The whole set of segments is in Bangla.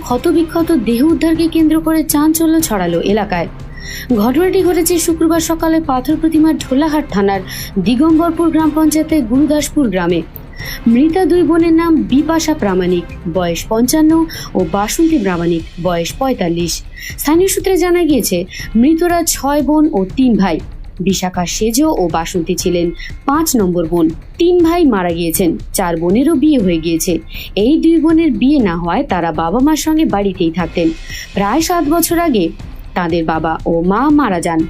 ক্ষতবিক্ষত দেহ উদ্ধারকে কেন্দ্র করে চাঞ্চল্য ছড়ালো এলাকায়। ঘটনাটি ঘটেছে শুক্রবার সকালে পাথর প্রতিমার ঢোলাহাট থানার দিগম্বরপুর গ্রাম পঞ্চায়েতের গুরুদাসপুর গ্রামে। মৃতা দুই বোনের নাম বিপাশা প্রামাণিক, বয়স পঞ্চান্ন, ও বাসন্তী প্রামাণিক, বয়স পঁয়তাল্লিশ। স্থানীয় সূত্রে জানা গিয়েছে, মৃতরা ছয় বোন ও তিন ভাই। বিশাখা সেজো ও বাসন্তী ছিলেন পাঁচ নম্বর বোন। তিন ভাই মারা গিয়েছেন, চার বোনেরও বিয়ে হয়ে গিয়েছে। এই দুই বোনের বিয়ে না হওয়ায় তারা বাবা মার সঙ্গে বাড়িতেই থাকতেন। প্রায় সাত বছর আগে তাদের বাবা ও মা মারা যান।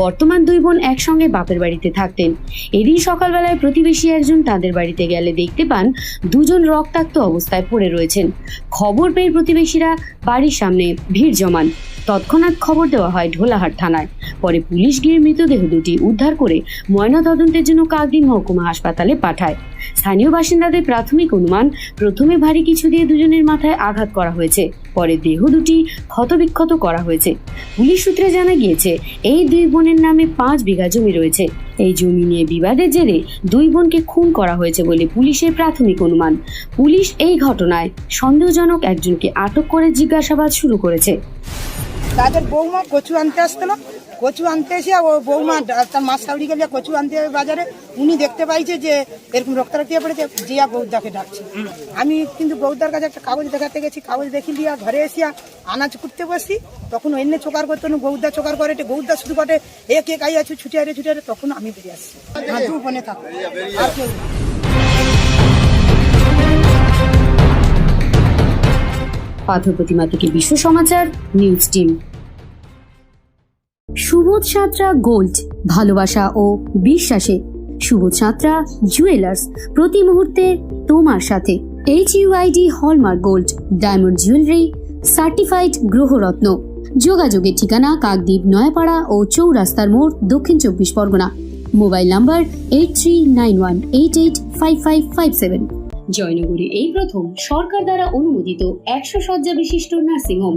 বর্তমান দুই বোন একসঙ্গে বাপের বাড়িতে থাকতেন। এদিন সকালবেলায় প্রতিবেশী একজন তাদের বাড়িতে গেলে দেখতে পান, দুজন রক্তাক্ত অবস্থায় পড়ে রয়েছেন। খবর পেয়ে প্রতিবেশীরা বাড়ির সামনে ভিড় জমান। তৎক্ষণাৎ খবর দেওয়া হয় ঢোলাহাট থানায়। পরে পুলিশ গিয়ে মৃতদেহ দুটি উদ্ধার করে ময়নাতদন্তের জন্য কাকদ্বীপ মহকুমা হাসপাতালে পাঠায়। স্থানীয় বাসিন্দাদের প্রাথমিক অনুমান, প্রথমে ভারী কিছু দিয়ে দুজনের মাথায় আঘাত করা হয়েছে, পরে দেহ দুটি ক্ষতবিক্ষত করা হয়েছে। পুলিশ সূত্রে জানা গিয়েছে, এই দুই বোনের নামে পাঁচ বিঘা জমি রয়েছে। এই জমি নিয়ে বিবাদের জেরে দুই বোনকে খুন করা হয়েছে বলে পুলিশের প্রাথমিক অনুমান। পুলিশ এই ঘটনায় সন্দেহজনক একজনকে আটক করে জিজ্ঞাসাবাদ শুরু করেছে। তাদের বৌমা কচু আনতে আসছিল কচু আনতে এসে ও বৌমা তার মাছ সাউরি গেলে কচু আনতে বাজারে। উনি দেখতে পাইছে যে এরকম রক্তারক্তি পড়েছে জিয়া বৌদাকে ডাকছে। আমি কিন্তু বৌদার কাছে একটা কাগজ দেখাতে গেছি কাগজ দেখি দিয়া ঘরে এসিয়া আনাজ করতে বসি। তখন অন্য চোকার করতো না চোকার করে এটা গৌদা শুরু করে এ কে কাই আছে ছুটে আরে ছুটে আরে তখন আমি বেরিয়ে আসছি। হ্যাঁ দু বনে থাকো। আর কেউ পাথর প্রতিমা থেকে Biswa Samachar, news team. Subodh Santra gold, ভালোবাসা ও বিশ্বাসে। সুবোধ সাঁতরা জুয়েলার্স, প্রতি মুহূর্তে তোমার সাথে। H UID hallmark gold diamond jewellery certified গ্রহরত্ন। যোগাযোগের ঠিকানা কাকদ্বীপ, নয়াপাড়া ও চৌরাস্তার মোড়, দক্ষিণ চব্বিশ Pargana. Mobile number eight three nine one eight eight five five five seven জয়নগরে এই প্রথম সরকার দ্বারা অনুমোদিত একশো শয্যা বিশিষ্ট নার্সিংহোম